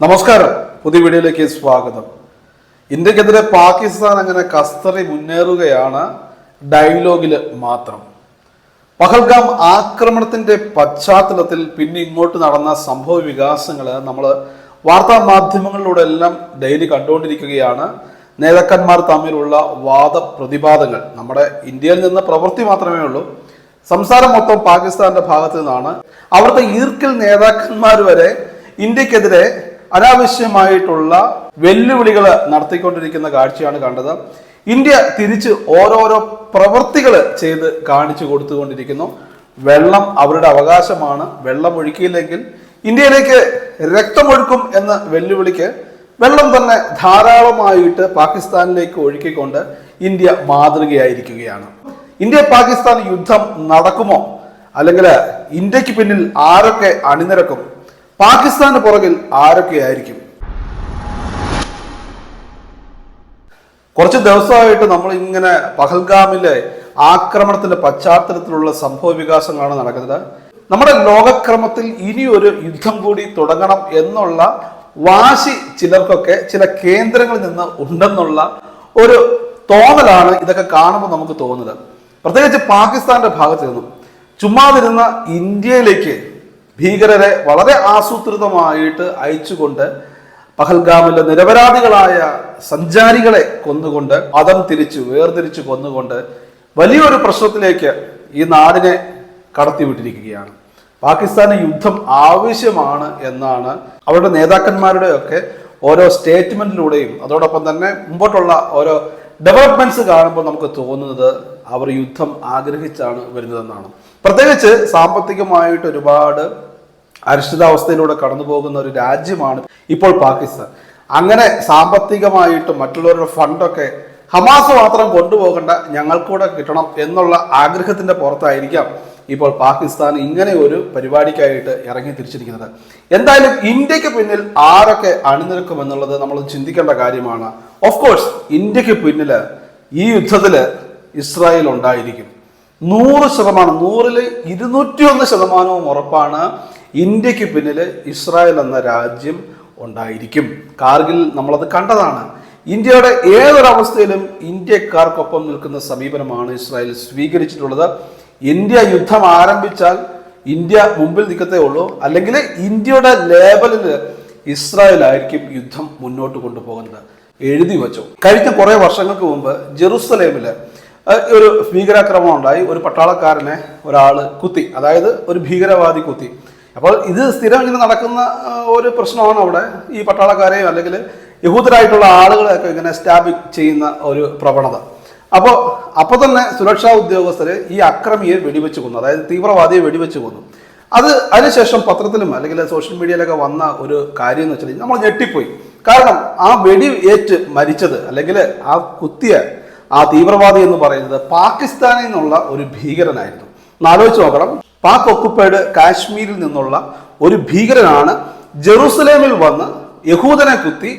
നമസ്കാരം. പുതിയ വീഡിയോയിലേക്ക് സ്വാഗതം. ഇന്ത്യക്കെതിരെ പാകിസ്ഥാൻ അങ്ങനെ കസ്തറി മുന്നേറുകയാണ് ഡയലോഗിൽ മാത്രം. പഹൽഗാം ആക്രമണത്തിന്റെ പശ്ചാത്തലത്തിൽ പിന്നെ ഇങ്ങോട്ട് നടന്ന സംഭവ വികാസങ്ങൾ നമ്മൾ വാർത്താ മാധ്യമങ്ങളിലൂടെ എല്ലാം ഡെയിലി കണ്ടുകൊണ്ടിരിക്കുകയാണ്. നേതാക്കന്മാർ തമ്മിലുള്ള വാദപ്രതിവാദങ്ങൾ. നമ്മുടെ ഇന്ത്യയിൽ നിന്ന് പ്രവൃത്തി മാത്രമേ ഉള്ളൂ. സംസാരം മൊത്തം പാകിസ്ഥാന്റെ ഭാഗത്തു നിന്നാണ്. അവിടുത്തെ ഈർക്കിൽ നേതാക്കന്മാർ വരെ ഇന്ത്യക്കെതിരെ അനാവശ്യമായിട്ടുള്ള വെല്ലുവിളികൾ നടത്തിക്കൊണ്ടിരിക്കുന്ന കാഴ്ചയാണ് കണ്ടത്. ഇന്ത്യ തിരിച്ച് ഓരോരോ പ്രവൃത്തികൾ ചെയ്ത് കാണിച്ചു കൊടുത്തുകൊണ്ടിരിക്കുന്നു. വെള്ളം അവരുടെ അവകാശമാണ്. വെള്ളം ഒഴുക്കിയില്ലെങ്കിൽ ഇന്ത്യയിലേക്ക് രക്തമൊഴുക്കും എന്ന വെല്ലുവിളിക്ക് വെള്ളം തന്നെ ധാരാളമായിട്ട് പാകിസ്ഥാനിലേക്ക് ഒഴുക്കിക്കൊണ്ട് ഇന്ത്യ മാതൃകയായിരിക്കുകയാണ്. ഇന്ത്യ പാകിസ്ഥാൻ യുദ്ധം നടക്കുമോ? അല്ലെങ്കിൽ ഇന്ത്യയ്ക്ക് പിന്നിൽ ആരൊക്കെ അണിനിരക്കും? പാകിസ്ഥാന് പുറകിൽ ആരൊക്കെയായിരിക്കും? കുറച്ച് ദിവസമായിട്ട് നമ്മൾ ഇങ്ങനെ പഹൽഗാമിലെ ആക്രമണത്തിന്റെ പശ്ചാത്തലത്തിലുള്ള സംഭവ വികാസങ്ങളാണ് നടക്കുന്നത്. നമ്മുടെ ലോകക്രമത്തിൽ ഇനി ഒരു യുദ്ധം കൂടി തുടങ്ങണം എന്നുള്ള വാശി ചിലർക്കൊക്കെ ചില കേന്ദ്രങ്ങളിൽ നിന്ന് ഉണ്ടെന്നുള്ള ഒരു തോന്നലാണ് ഇതൊക്കെ കാണുമ്പോൾ നമുക്ക് തോന്നുന്നത്. പ്രത്യേകിച്ച് പാകിസ്ഥാന്റെ ഭാഗത്ത് നിന്നും. ചുമ്മാതിരുന്ന ഇന്ത്യയിലേക്ക് ഭീകരരെ വളരെ ആസൂത്രിതമായിട്ട് അയച്ചുകൊണ്ട് പഹൽഗാമിലെ നിരപരാധികളായ സഞ്ചാരികളെ കൊന്നുകൊണ്ട് മതം തിരിച്ചു വേർതിരിച്ചു കൊന്നുകൊണ്ട് വലിയൊരു പ്രശ്നത്തിലേക്ക് ഈ നാടിനെ കടത്തിവിട്ടിരിക്കുകയാണ്. പാകിസ്ഥാന് യുദ്ധം ആവശ്യമാണ് എന്നാണ് അവരുടെ നേതാക്കന്മാരുടെയൊക്കെ ഓരോ സ്റ്റേറ്റ്മെന്റിലൂടെയും അതോടൊപ്പം തന്നെ മുമ്പോട്ടുള്ള ഓരോ ഡെവലപ്മെന്റ്സ് കാണുമ്പോൾ നമുക്ക് തോന്നുന്നത് അവർ യുദ്ധം ആഗ്രഹിച്ചാണ് വരുന്നതെന്നാണ്. പ്രത്യേകിച്ച് സാമ്പത്തികമായിട്ട് ഒരുപാട് അരിഷ്ടിതാവസ്ഥയിലൂടെ കടന്നു പോകുന്ന ഒരു രാജ്യമാണ് ഇപ്പോൾ പാകിസ്ഥാൻ. അങ്ങനെ സാമ്പത്തികമായിട്ട് മറ്റുള്ളവരുടെ ഫണ്ടൊക്കെ ഹമാസ് മാത്രം കൊണ്ടുപോകേണ്ട ഞങ്ങൾക്കൂടെ കിട്ടണം എന്നുള്ള ആഗ്രഹത്തിന്റെ പുറത്തായിരിക്കാം ഇപ്പോൾ പാകിസ്ഥാൻ ഇങ്ങനെ ഒരു പരിപാടിക്കായിട്ട് ഇറങ്ങി തിരിച്ചിരിക്കുന്നത്. എന്തായാലും ഇന്ത്യയ്ക്ക് പിന്നിൽ ആരൊക്കെ അണിനിരക്കും എന്നുള്ളത് നമ്മൾ ചിന്തിക്കേണ്ട കാര്യമാണ്. ഓഫ് കോഴ്സ് ഇന്ത്യയ്ക്ക് പിന്നിൽ ഈ യുദ്ധത്തിൽ ഇസ്രായേൽ ഉണ്ടായിരിക്കും. നൂറ് ശതമാനം നൂറിൽ ഇരുന്നൂറ്റി ഒന്ന് ശതമാനവും ഉറപ്പാണ് ഇന്ത്യയ്ക്ക് പിന്നിൽ ഇസ്രായേൽ എന്ന രാജ്യം ഉണ്ടായിരിക്കും. കാർഗിൽ നമ്മളത് കണ്ടതാണ്. ഇന്ത്യയുടെ ഏതൊരവസ്ഥയിലും ഇന്ത്യക്കാർക്കൊപ്പം നിൽക്കുന്ന സമീപനമാണ് ഇസ്രായേൽ സ്വീകരിച്ചിട്ടുള്ളത്. ഇന്ത്യ യുദ്ധം ആരംഭിച്ചാൽ ഇന്ത്യ മുമ്പിൽ നിൽക്കത്തേ ഉള്ളൂ. അല്ലെങ്കിൽ ഇന്ത്യയുടെ ലേബലിൽ ഇസ്രായേൽ ആയിരിക്കും യുദ്ധം മുന്നോട്ട് കൊണ്ടുപോകുന്നത്. എഴുതി വച്ചു. കഴിഞ്ഞ കുറെ വർഷങ്ങൾക്ക് മുമ്പ് ജെറുസലേമിൽ ഒരു ഭീകരാക്രമണം ഉണ്ടായി. ഒരു പട്ടാളക്കാരനെ ഒരാൾ കുത്തി. അതായത് ഒരു ഭീകരവാദി കുത്തി. അപ്പോൾ ഇത് സ്ഥിരം ഇങ്ങനെ നടക്കുന്ന ഒരു പ്രശ്നമാണ് അവിടെ. ഈ പട്ടാളക്കാരെയും അല്ലെങ്കിൽ യഹൂദരായിട്ടുള്ള ആളുകളെയൊക്കെ ഇങ്ങനെ സ്റ്റാബ് ചെയ്യുന്ന ഒരു പ്രവണത. അപ്പോൾ അപ്പോൾ തന്നെ സുരക്ഷാ ഉദ്യോഗസ്ഥർ ഈ അക്രമിയെ വെടിവെച്ച് കൊന്നു. അതായത് തീവ്രവാദിയെ വെടിവെച്ച് കൊന്നു. അത് അതിനുശേഷം പത്രത്തിലും അല്ലെങ്കിൽ സോഷ്യൽ മീഡിയയിലൊക്കെ വന്ന ഒരു കാര്യം എന്ന് വെച്ചാൽ നമ്മൾ ഞെട്ടിപ്പോയി. കാരണം ആ വെടി ഏറ്റ് മരിച്ചത് അല്ലെങ്കിൽ ആ കുത്തിയ ആ തീവ്രവാദി എന്ന് പറയുന്നത് പാകിസ്ഥാനിൽ നിന്നുള്ള ഒരു ഭീകരനായിരുന്നു. ഒന്ന് നോക്കണം. പാക് ഒക്കുപ്പൈഡ് കാശ്മീരിൽ നിന്നുള്ള ഒരു ഭീകരനാണ് ജെറൂസലേമിൽ വന്ന് യഹൂദനെ കുത്തി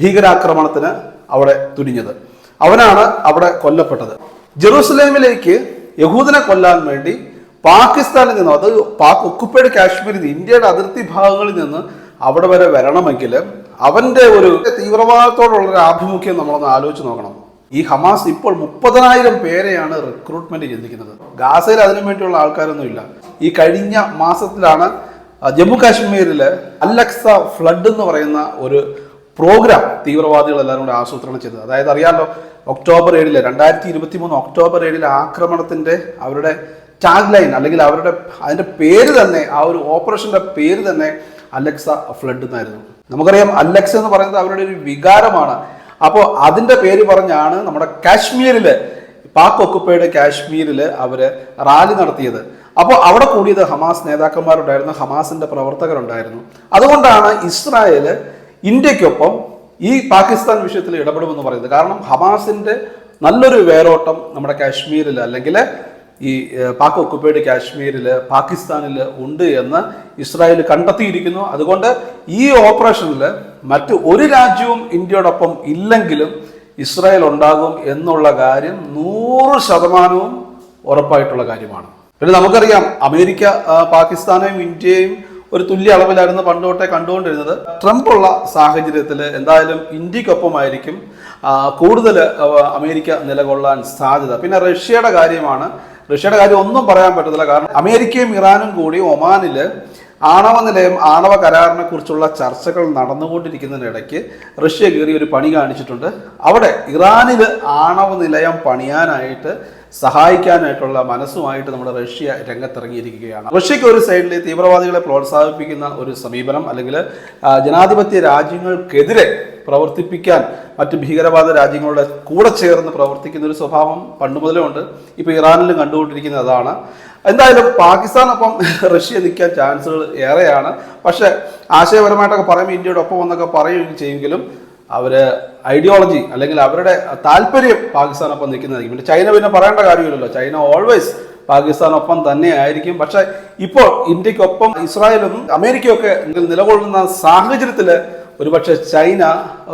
ഭീകരാക്രമണത്തിന് അവിടെ തുനിഞ്ഞത്. അവനാണ് അവിടെ കൊല്ലപ്പെട്ടത്. ജെറൂസലേമിലേക്ക് യഹൂദനെ കൊല്ലാൻ വേണ്ടി പാകിസ്ഥാനിൽ നിന്ന് അത് പാക് ഒക്കുപ്പൈഡ് കാശ്മീരിൽ നിന്ന് ഇന്ത്യയുടെ അതിർത്തി ഭാഗങ്ങളിൽ നിന്ന് അവിടെ വരെ വരണമെങ്കിൽ അവന്റെ ഒരു തീവ്രവാദത്തോടുള്ള ഒരു ആഭിമുഖ്യം നമ്മളൊന്ന് ആലോചിച്ച് നോക്കണം. ഈ ഹമാസ് ഇപ്പോൾ മുപ്പതിനായിരം പേരെയാണ് റിക്രൂട്ട്മെന്റ് ചിന്തിക്കുന്നത് ഗാസയിൽ അതിനു വേണ്ടിയുള്ള ആൾക്കാരൊന്നും ഇല്ല ഈ കഴിഞ്ഞ മാസത്തിലാണ് ജമ്മു കാശ്മീരിൽ അലക്സ ഫ്ലഡ് എന്ന് പറയുന്ന ഒരു പ്രോഗ്രാം തീവ്രവാദികൾ എല്ലാവരും കൂടെ ആസൂത്രണം ചെയ്തത്. അതായത് അറിയാമല്ലോ ഒക്ടോബർ ഏഴിലെ രണ്ടായിരത്തി ഇരുപത്തി മൂന്ന് ഒക്ടോബർ ഏഴിലെ ആക്രമണത്തിന്റെ അവരുടെ ടാഗ് ലൈൻ അല്ലെങ്കിൽ അവരുടെ അതിന്റെ പേര് തന്നെ ആ ഒരു ഓപ്പറേഷന്റെ പേര് തന്നെ അലക്സ ഫ്ലഡ് എന്നായിരുന്നു. നമുക്കറിയാം അലക്സ എന്ന് പറയുന്നത് അവരുടെ ഒരു വികാരമാണ്. അപ്പോൾ അതിന്റെ പേര് പറഞ്ഞാണ് നമ്മുടെ കാശ്മീരിൽ പാക് ഒക്കുപ്പൈഡ് കാശ്മീരിൽ അവർ റാലി നടത്തിയത്. അപ്പോൾ അവിടെ കൂടിയത് ഹമാസ് നേതാക്കന്മാരുണ്ടായിരുന്നു ഹമാസിന്റെ പ്രവർത്തകരുണ്ടായിരുന്നു. അതുകൊണ്ടാണ് ഇസ്രായേൽ ഇന്ത്യക്കൊപ്പം ഈ പാകിസ്ഥാൻ വിഷയത്തിൽ ഇടപെടുമെന്ന് പറയുന്നത്. കാരണം ഹമാസിന്റെ നല്ലൊരു വേരോട്ടം നമ്മുടെ കാശ്മീരിൽ അല്ലെങ്കിൽ ഈ പാക് ഒക്കുപ്പൈഡ് കാശ്മീരിൽ പാകിസ്ഥാനിൽ ഉണ്ട് എന്ന് ഇസ്രായേൽ കണ്ടെത്തിയിരിക്കുന്നു. അതുകൊണ്ട് ഈ ഓപ്പറേഷനിൽ മറ്റു ഒരു രാജ്യവും ഇന്ത്യയോടൊപ്പം ഇല്ലെങ്കിലും ഇസ്രായേൽ ഉണ്ടാകും എന്നുള്ള കാര്യം നൂറ് ശതമാനവും ഉറപ്പായിട്ടുള്ള കാര്യമാണ്. പിന്നെ നമുക്കറിയാം അമേരിക്ക പാകിസ്ഥാനെയും ഇന്ത്യയും ഒരു തുല്യ അളവിലായിരുന്നു പണ്ട് തൊട്ടേ കണ്ടുകൊണ്ടിരുന്നത്. ട്രംപ് ഉള്ള സാഹചര്യത്തിൽ എന്തായാലും ഇന്ത്യക്കൊപ്പമായിരിക്കും കൂടുതൽ അമേരിക്ക നിലകൊള്ളാൻ സാധ്യത. പിന്നെ റഷ്യയുടെ കാര്യമാണ്. റഷ്യയുടെ കാര്യം ഒന്നും പറയാൻ പറ്റത്തില്ല. കാരണം അമേരിക്കയും ഇറാനും കൂടി ഒമാനിൽ ആണവ നിലയം ആണവ കരാറിനെ കുറിച്ചുള്ള ചർച്ചകൾ നടന്നുകൊണ്ടിരിക്കുന്നതിനിടയ്ക്ക് റഷ്യ കയറി ഒരു പണി കാണിച്ചിട്ടുണ്ട്. അവിടെ ഇറാനിൽ ആണവ നിലയം പണിയാനായിട്ട് സഹായിക്കാനായിട്ടുള്ള മനസ്സുമായിട്ട് നമ്മുടെ റഷ്യ രംഗത്തിറങ്ങിയിരിക്കുകയാണ്. റഷ്യക്ക് ഒരു സൈഡിൽ തീവ്രവാദികളെ പ്രോത്സാഹിപ്പിക്കുന്ന ഒരു സമീപനം അല്ലെങ്കിൽ ജനാധിപത്യ രാജ്യങ്ങൾക്കെതിരെ പ്രവർത്തിപ്പിക്കാൻ മറ്റ് ഭീകരവാദ രാജ്യങ്ങളുടെ കൂടെ ചേർന്ന് പ്രവർത്തിക്കുന്ന ഒരു സ്വഭാവം പണ്ട് മുതലേ ഉണ്ട്. ഇപ്പോൾ ഇറാനിലും കണ്ടുകൊണ്ടിരിക്കുന്ന അതാണ്. എന്തായാലും പാകിസ്ഥാനൊപ്പം റഷ്യ നിൽക്കാൻ ചാൻസുകൾ ഏറെയാണ്. പക്ഷേ ആശയപരമായിട്ടൊക്കെ പറയുമ്പോൾ ഇന്ത്യയുടെ ഒപ്പം എന്നൊക്കെ പറയുകയും ചെയ്യുമെങ്കിലും അവർ ഐഡിയോളജി അല്ലെങ്കിൽ അവരുടെ താല്പര്യം പാകിസ്ഥാനൊപ്പം നിൽക്കുന്നതായിരിക്കും. പിന്നെ ചൈന പിന്നെ പറയേണ്ട കാര്യമില്ലല്ലോ. ചൈന ഓൾവേസ് പാകിസ്ഥാനൊപ്പം തന്നെ ആയിരിക്കും. പക്ഷെ ഇപ്പോൾ ഇന്ത്യക്കൊപ്പം ഇസ്രായേലും അമേരിക്കയൊക്കെ നിലകൊള്ളുന്ന സാഹചര്യത്തിൽ ഒരുപക്ഷെ ചൈന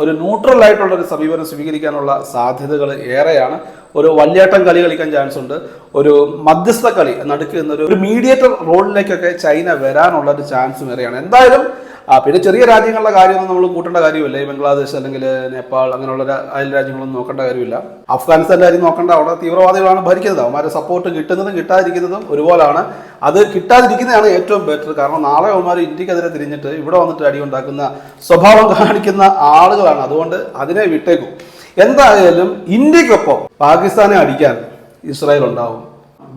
ഒരു ന്യൂട്രൽ ആയിട്ടുള്ള ഒരു സമീപനം സ്വീകരിക്കാനുള്ള സാധ്യതകൾ ഏറെയാണ്. ഒരു വല്യേട്ടം കളി കളിക്കാൻ ചാൻസ് ഉണ്ട്. ഒരു മധ്യസ്ഥ കളി നടുക്ക് എന്നൊരു ഒരു മീഡിയേറ്റർ റോളിലേക്കൊക്കെ ചൈന വരാനുള്ള ഒരു ചാൻസ് ഏറെയാണ്. എന്തായാലും ആ പിന്നെ ചെറിയ രാജ്യങ്ങളുടെ കാര്യമൊന്നും നമ്മൾ കൂട്ടേണ്ട കാര്യമില്ല. ഈ ബംഗ്ലാദേശ് അല്ലെങ്കിൽ നേപ്പാൾ അങ്ങനെയുള്ള അയൽ രാജ്യങ്ങളൊന്നും നോക്കേണ്ട കാര്യമില്ല. അഫ്ഗാനിസ്ഥാന്റെ കാര്യം നോക്കേണ്ട. അവിടെ തീവ്രവാദികളാണ് ഭരിക്കുന്നത്. അവന്മാരെ സപ്പോർട്ട് കിട്ടുന്നതും കിട്ടാതിരിക്കുന്നതും ഒരുപോലാണ്. അത് കിട്ടാതിരിക്കുന്നതാണ് ഏറ്റവും ബെറ്റർ കാരണം നാളെ അവന്മാർ ഇന്ത്യക്കെതിരെ തിരിഞ്ഞിട്ട് ഇവിടെ വന്നിട്ട് അടി ഉണ്ടാക്കുന്ന സ്വഭാവം കാണിക്കുന്ന ആളുകളാണ്. അതുകൊണ്ട് അതിനെ വിട്ടേക്കും. എന്തായാലും ഇന്ത്യക്കൊപ്പം പാകിസ്ഥാനെ അടിക്കാൻ ഇസ്രായേൽ ഉണ്ടാവും.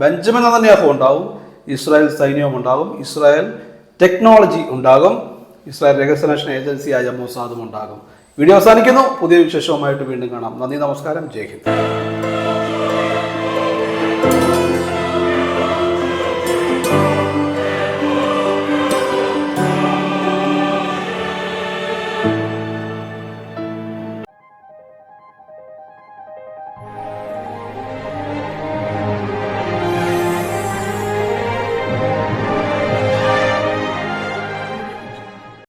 ബെഞ്ചമിൻ നതന്യാഹു ഉണ്ടാവും. ഇസ്രായേൽ സൈന്യവും ഉണ്ടാവും. ഇസ്രായേൽ ടെക്നോളജി ഉണ്ടാകും. ഇസ്രായേൽ രഹസ്യാന്വേഷണ ഏജൻസിയായ മൊസാദും ഉണ്ടാകും. വീഡിയോ അവസാനിക്കുന്നു. പുതിയ വിശേഷവുമായിട്ട് വീണ്ടും കാണാം. നന്ദി നമസ്കാരം. ജയ് ഹിന്ദ്.